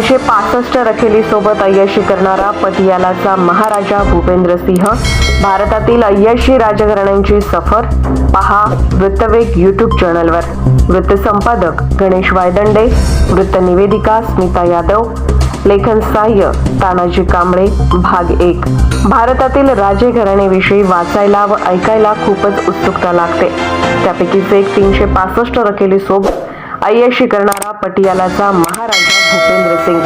तीनशे पासष्ट रखेली सोबत अय्याशी करणारा पटियालाचा महाराजा भूपेंद्र सिंह. भारतातील अय्याशी राजघराण्यांची सफर. पहा वृत्तवेग युट्यूब चॅनलवर वृत्तसंपादक गणेश वायदंडे. वृत्त निवेदिका स्मिता यादव. लेखन सहाय्य तानाजी कांबळे भाग एक. भारतातील राजे घराण्याविषयी वाचायला व ऐकायला खूपच उत्सुकता लागते. त्यापैकीच एक तीनशे पासष्ट रकेली सोबत अय्याशी करणारा पटियालाचा महाराजा भूपेंद्र सिंग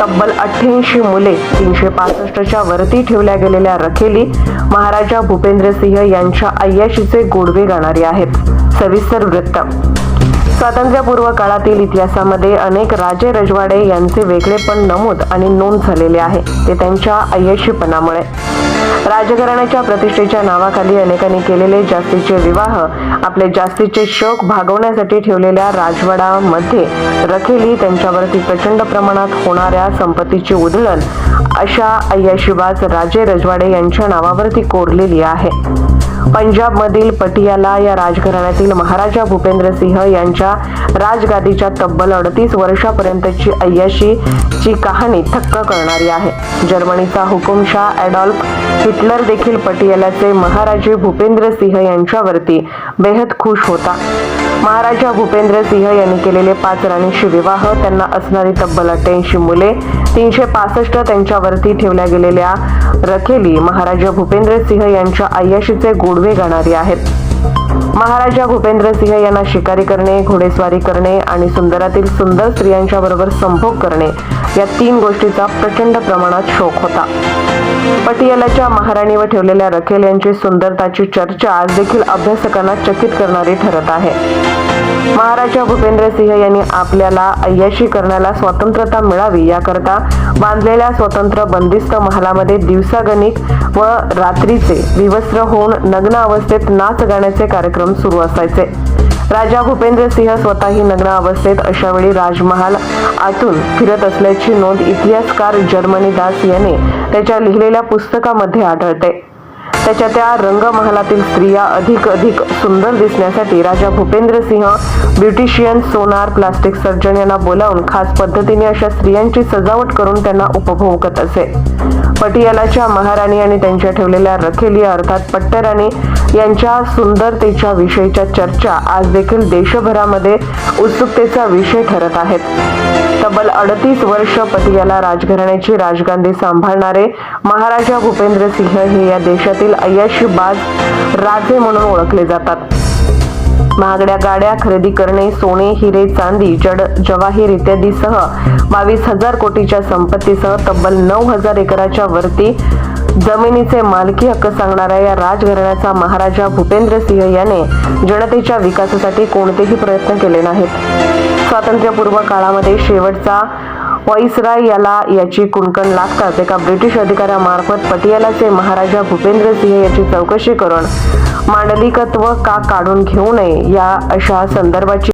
तब्बल अठ्ठ्याऐंशी मुले तीनशे पासष्टच्या वरती ठेवल्या गेलेल्या रखेली महाराजा भूपेंद्र सिंह यांच्या अय्याशीचे गोडवे गाणारे आहेत. सविस्तर वृत्त. स्वातंत्र्यपूर्व काळातील इतिहासामध्ये अनेक राजे रजवाडे यांचे वेगळेपण नमूद आणि नोंद झालेले आहे. ते त्यांच्या अयशीपणामुळे राजघराण्याच्या प्रतिष्ठेच्या नावाखाली अनेकांनी केलेले जास्तीचे विवाह आपले जास्तीचे शोक भागवण्यासाठी ठेवलेल्या राजवाडामध्ये रखेली त्यांच्यावरती प्रचंड प्रमाणात होणाऱ्या संपत्तीची उधळण अशा अय्याशीबाज राजे रजवाडे यांच्या नावावरती कोरलेली आहे. पंजाबमधील पटियाला या राजघराण्यातील महाराजा भूपेंद्र सिंह यांच्या राजगादीच्या तब्बल अडतीस वर्षापर्यंतची अय्याशी ची कहाणी थक्क करणारी आहे. जर्मनीचा हुकुमशाह ॲडॉल्फ हिटलर देखील पटियालाचे महाराजे भूपेंद्र सिंह यांच्यावरती बेहद खुश होता. महाराजा भूपेंद्र सिंह यांनी केलेले पाच राणीशी विवाह त्यांना असणारी तब्बल अठ्ठ्याऐंशी मुले तीनशे पासष्ट त्यांच्यावरती ठेवल्या गेलेल्या रखेली महाराजा भूपेंद्र सिंह यांच्या अय्याशीचे गोडवे गाणारी आहेत. महाराजा भूपेंद्र सिंह यांना शिकारी करणे घोडेस्वारी करणे आणि सुंदरातील सुंदर स्त्रियांच्या बरोबर संभोग करणे या तीन गोष्टीचा प्रचंड प्रमाणात शोक होता. पटियालाच्या महाराणीवर ठेवलेल्या रखेल यांची सुंदरताची चर्चा आज देखील अभ्यासकांना चकित करणारी ठरत आहे. महाराजा भूपेंद्र सिंह यांनी आपल्याला अय्याशी करण्याला स्वतंत्रता मिळावी याकरता बांधलेल्या स्वतंत्र बंदिस्त महालामध्ये दिवसागणिक व रात्रीचे विवस्त्र होऊन नग्न अवस्थेत नाच गाण्याचे कार्यक्रम सुरू असायचे. राजा भूपेंद्र सिंह स्वतःही नग्न अवस्थेत अशा वेळी राजमहाल आतून फिरत असल्याची नोंद इतिहासकार जर्मनी दास याने त्याच्या लिहिलेल्या पुस्तकामध्ये आढळते. त्याच्या त्या रंगमहालातील स्त्रिया अधिक अधिक सुंदर दिसण्यासाठी राजा भूपेंद्र सिंह ब्युटिशियन सोनार प्लास्टिक सर्जन यांना बोलावून खास पद्धतीने अशा स्त्रियांची सजावट करून त्यांना उपभोगत असे. पटियालाच्या महाराणी आणि त्यांच्या ठेवलेल्या रखेली अर्थात पट्टराणी यांच्या सुंदरतेच्या विषयीच्या चर्चा आज देखील देशभरामध्ये उत्सुकतेचा विषय ठरत आहेत. तब्बल अडतीस वर्ष पटियाला राजघराण्याची राजगांधी सांभाळणारे महाराजा भूपेंद्र सिंह हे या देशातील अय्याशी बाज राजे म्हणून ओळखले जातात. महागड्या गाड्या खरेदी करणे सोने हिरे चांदी जड जवाहीर इत्यादीसह बावीस हजार कोटीच्या संपत्तीसह तब्बल नऊ हजार एकराच्या वरती जमिनीचे मालकी हक्क सांगणाऱ्या या राजघराण्याचा महाराजा भूपेंद्र सिंह याने जनतेच्या विकासासाठी कोणतेही प्रयत्न केले नाहीत. स्वातंत्र्यपूर्व काळामध्ये शेवटचा व्हाईसराय याला याची कुणकण लागताच एका ब्रिटिश अधिकाऱ्यामार्फत पटियालाचे महाराजा भूपेंद्र सिंह याची चौकशी करून मांडलिकत्व का काढून घेऊ नये या अशा संदर्भाची